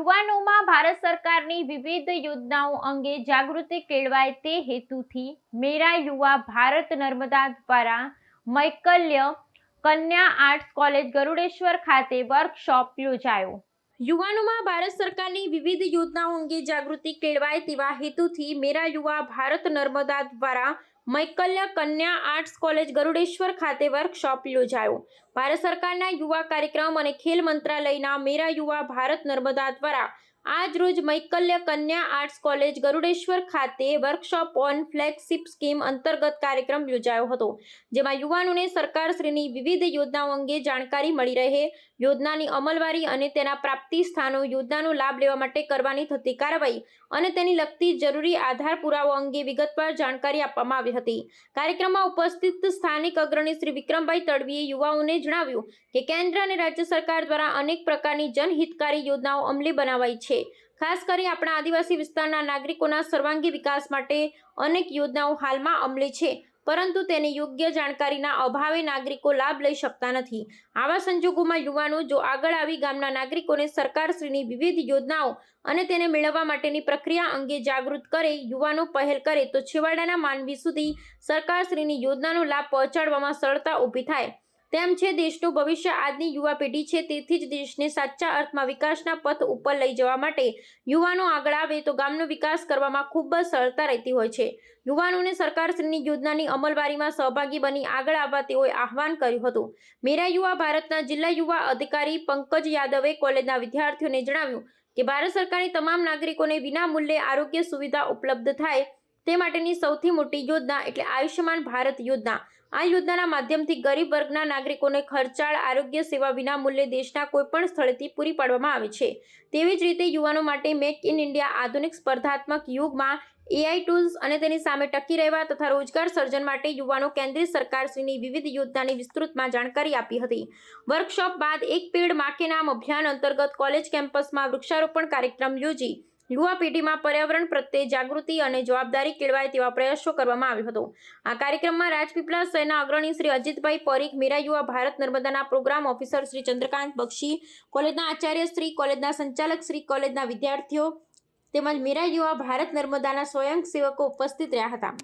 યુવાનોમાં ભારત સરકારની વિવિધ યોજનાઓ અંગે જાગૃતિ કેળવાય તે હેતુથી મેરા યુવા ભારત નર્મદા દ્વારા મૈકલ્ય કન્યા આર્ટ્સ કોલેજ ગરુડેશ્વર ખાતે વર્કશોપ યોજાયો. યુવાનોમાં ભારત સરકારની વિવિધ યોજનાઓ અંગે જાગૃતિ કેળવાય તેવા હેતુથી મેરા યુવા ભારત નર્મદા દ્વારા મૈકલ્ય કન્યા આર્ટ્સ કોલેજ ગરુડેશ્વર ખાતે વર્કશોપ યોજાયો. ભારત સરકારના યુવા કાર્યક્રમ અને ખેલ મંત્રાલયના મેરા યુવા ભારત નર્મદા દ્વારા આજ રોજ મૈકલ્ય કન્યા આર્ટ્સ કોલેજ ગરુડેશ્વર ખાતે વર્કશોપ ઓન ફ્લેગશિપ સ્કીમ અંતર્ગત કાર્યક્રમ યોજાયો હતો, જેમાં યુવાનોને સરકારશ્રીની વિવિધ યોજનાઓ અંગે જાણકારી મળી રહે, યોજનાની અમલવારી અને તેના પ્રાપ્તિ સ્થાનો, યોજનાનો લાભ લેવા માટે કરવાની થતી કાર્યવાહી અને તેની લગતી જરૂરી આધાર પુરાવો અંગે વિગતવાર જાણકારી આપવામાં આવી હતી. કાર્યક્રમમાં ઉપસ્થિત સ્થાનિક અગ્રણી શ્રી વિક્રમભાઈ તડવીએ યુવાઓને જણાવ્યું કે કેન્દ્ર અને રાજ્ય સરકાર દ્વારા અનેક પ્રકારની જનહિતકારી યોજનાઓ અમલી બનાવાઈ છે. ખાસ કરી આપણા આદિવાસી વિસ્તારના નાગરિકોના સર્વાંગી વિકાસ માટે અનેક યોજનાઓ હાલમાં અમલી છે, પરંતુ તેની યોગ્ય જાણકારીના અભાવે નાગરિકો લાભ લઈ શકતા નથી. આવા સંજોગોમાં યુવાનો જો આગળ આવી ગામના નાગરિકોને સરકારશ્રીની વિવિધ યોજનાઓ અને તેને મેળવવા માટેની પ્રક્રિયા અંગે જાગૃત કરે, યુવાનો પહેલ કરે, તો છેવાડાના માનવી સુધી સરકારશ્રીની યોજનાનો લાભ પહોંચાડવામાં સરળતા ઊભી થાય. તેમ છે દેશનું ભવિષ્ય આજની યુવા પેઢી છે, તેથી જ દેશને સાચા અર્થમાં વિકાસના પથ ઉપર લઈ જવા માટે યુવાનો આગળ આવે તો ગામનો વિકાસ કરવામાં ખૂબ જ સરળતા રહેતી હોય છે. યુવાનોને સરકારશ્રીની યોજનાની અમલવારીમાં સહભાગી બની આગળ આવવા તેઓએ આહવાન કર્યું હતું. મેરા યુવા ભારતના જિલ્લા યુવા અધિકારી પંકજ યાદવે કોલેજના વિદ્યાર્થીઓને જણાવ્યું કે, ભારત સરકારની તમામ નાગરિકોને વિના મૂલ્યે આરોગ્ય સુવિધા ઉપલબ્ધ થાય તે માટેની સૌથી મોટી યોજના એટલે આયુષ્યમાન ભારત યોજના. આ યોજનાના માધ્યમથી ગરીબ વર્ગના નાગરિકોને ખર્ચાળ આરોગ્ય સેવા વિના મૂલ્યે દેશના કોઈપણ સ્થળેથી પૂરી પાડવામાં આવે છે. તેવી જ રીતે યુવાનો માટે મેક ઇન ઇન્ડિયા આધુનિક સ્પર્ધાત્મક યુગમાં એઆઈ ટૂલ્સ અને તેની સામે ટકી રહેવા તથા રોજગાર સર્જન માટે યુવાનો કેન્દ્રીય સરકારશ્રીની વિવિધ યોજનાની વિસ્તૃતમાં જાણકારી આપી હતી. વર્કશોપ બાદ એક પેડ માકે નામ અભિયાન અંતર્ગત કોલેજ કેમ્પસમાં વૃક્ષારોપણ કાર્યક્રમ યોજી યુવા પેઢીમાં પર્યાવરણ પ્રત્યે જાગૃતિ અને જવાબદારી કેળવાય તેવા પ્રયાસો કરવામાં આવ્યો હતો. આ કાર્યક્રમમાં રાજપીપળા શહેરના અગ્રણી શ્રી અજીતભાઈ પરીખ, મીરા યુવા ભારત નર્મદાના પ્રોગ્રામ ઓફિસર શ્રી ચંદ્રકાંત બક્ષી, કોલેજના આચાર્ય શ્રી, કોલેજના સંચાલક શ્રી, કોલેજના વિદ્યાર્થીઓ તેમજ મીરા યુવા ભારત નર્મદાના સ્વયંસેવકો ઉપસ્થિત રહ્યા હતા.